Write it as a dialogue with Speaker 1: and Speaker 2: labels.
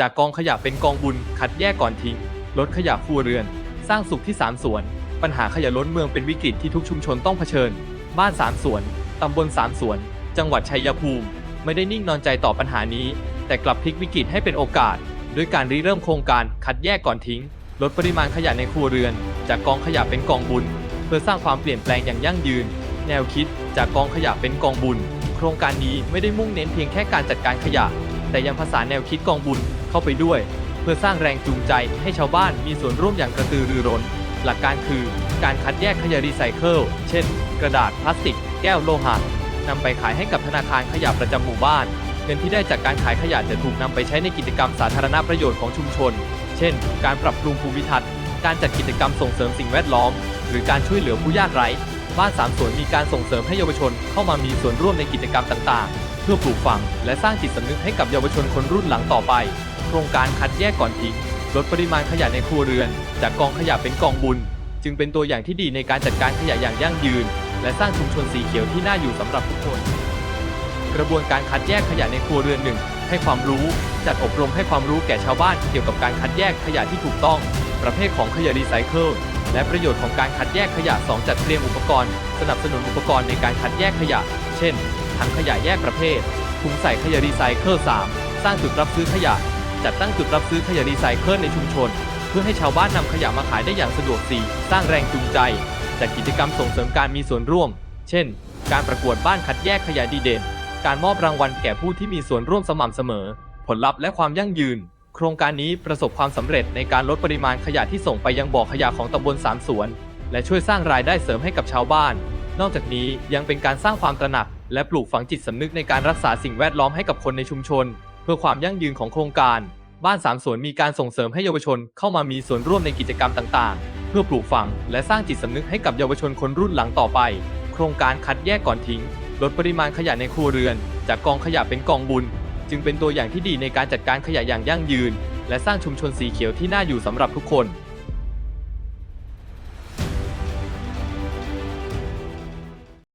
Speaker 1: จากกองขยะเป็นกองบุญคัดแยกก่อนทิ้ง ลดขยะครัวเรือน สร้างสุขที่สามสวน ปัญหาขยะล้นเมืองเป็นวิกฤตที่ทุกชุมชนต้องเผชิญ บ้านสามสวน ตำบลสามสวน จังหวัดชัยภูมิ ไม่ได้นิ่งนอนใจต่อปัญหานี้ แต่กลับพลิกวิกฤตให้เป็นโอกาส ด้วยการริเริ่มโครงการคัดแยกก่อนทิ้ง ลดปริมาณขยะในครัวเรือน จากกองขยะเป็นกองบุญ เพื่อสร้างความเปลี่ยนแปลงอย่างยั่งยืน แนวคิด จากกองขยะเป็นกองบุญ โครงการนี้ไม่ได้มุ่งเน้นเพียงแค่การจัดการขยะ แต่ยังผสานแนวคิดกองบุญเข้าไปด้วย เพื่อสร้างแรงจูงใจให้ชาวบ้านมีส่วนร่วมอย่างกระตือรือร้น หลักการคือการคัดแยกขยะรีไซเคิลเช่น กระดาษพลาสติก แก้วโลหะนำไปขายให้กับธนาคารขยะประจำหมู่บ้าน เงินที่ได้จากการขายขยะจะถูกนำไปใช้ในกิจกรรมสาธารณประโยชน์ของชุมชน เช่น การปรับปรุงภูมิทัศน์ การจัดกิจกรรมส่งเสริมสิ่งแวดล้อม หรือการช่วยเหลือผู้ยากไร้ บ้านสามสวนมีการส่งเสริมให้เยาวชนเข้ามามีส่วนร่วมในกิจกรรมต่างๆ พื่อปลูกฝังและสร้างจิตสำนึกให้กับเยาวชนคนรุ่นหลังต่อไป โครงการคัดแยกก่อนทิ้งลดปริมาณขยะในครัวเรือน จากกองขยะเป็นกองบุญ จึงเป็นตัวอย่างที่ดีในการจัดการขยะอย่างยั่งยืน และสร้างชุมชนสีเขียวที่น่าอยู่สำหรับทุกคน กระบวนการคัดแยกขยะในครัวเรือนหนึ่งให้ความรู้จัดอบรมให้ความรู้แก่ชาวบ้าน เกี่ยวกับการคัดแยกขยะที่ถูกต้อง ประเภทของขยะรีไซเคิลและประโยชน์ของการคัดแยกขยะ 2 จัดเตรียมอุปกรณ์ สนับสนุนอุปกรณ์ในการคัดแยกขยะ เช่น ถังขยะแยกประเภทถุงใส่ขยะรีไซเคิล3สร้างจุดรับซื้อขยะ จัดตั้งจุดรับซื้อขยะรีไซเคิลในชุมชน เพื่อให้ชาวบ้านนำขยะมาขายได้อย่างสะดวกสีสร้างแรงจูงใจ จัดกิจกรรมส่งเสริมการมีส่วนร่วม เช่น การประกวดบ้านคัดแยกขยะดีเด่น การมอบรางวัลแก่ผู้ที่มีส่วนร่วมสม่ำเสมอ ผลลัพธ์และความยั่งยืน โครงการนี้ประสบความสำเร็จในการลดปริมาณขยะที่ส่งไปยังบ่อขยะของตำบลสามสวน และช่วยสร้างรายได้เสริมให้กับชาวบ้าน นอกจากนี้ยังเป็นการสร้างความตระหนัก และปลูกฝังจิตสำนึกในการรักษาสิ่งแวดล้อมให้กับคนในชุมชน เพื่อความยั่งยืนของโครงการ บ้านสามสวนมีการส่งเสริมให้เยาวชนเข้ามามีส่วนร่วมในกิจกรรมต่าง ๆ เพื่อปลูกฝังและสร้างจิตสำนึกให้กับเยาวชนคนรุ่นหลังต่อไป โครงการคัดแยกก่อนทิ้ง ลดปริมาณขยะในครัวเรือน จากกองขยะเป็นกองบุญ จึงเป็นตัวอย่างที่ดีในการจัดการขยะอย่างยั่งยืน และสร้างชุมชนสีเขียวที่น่าอยู่สำหรับทุกคน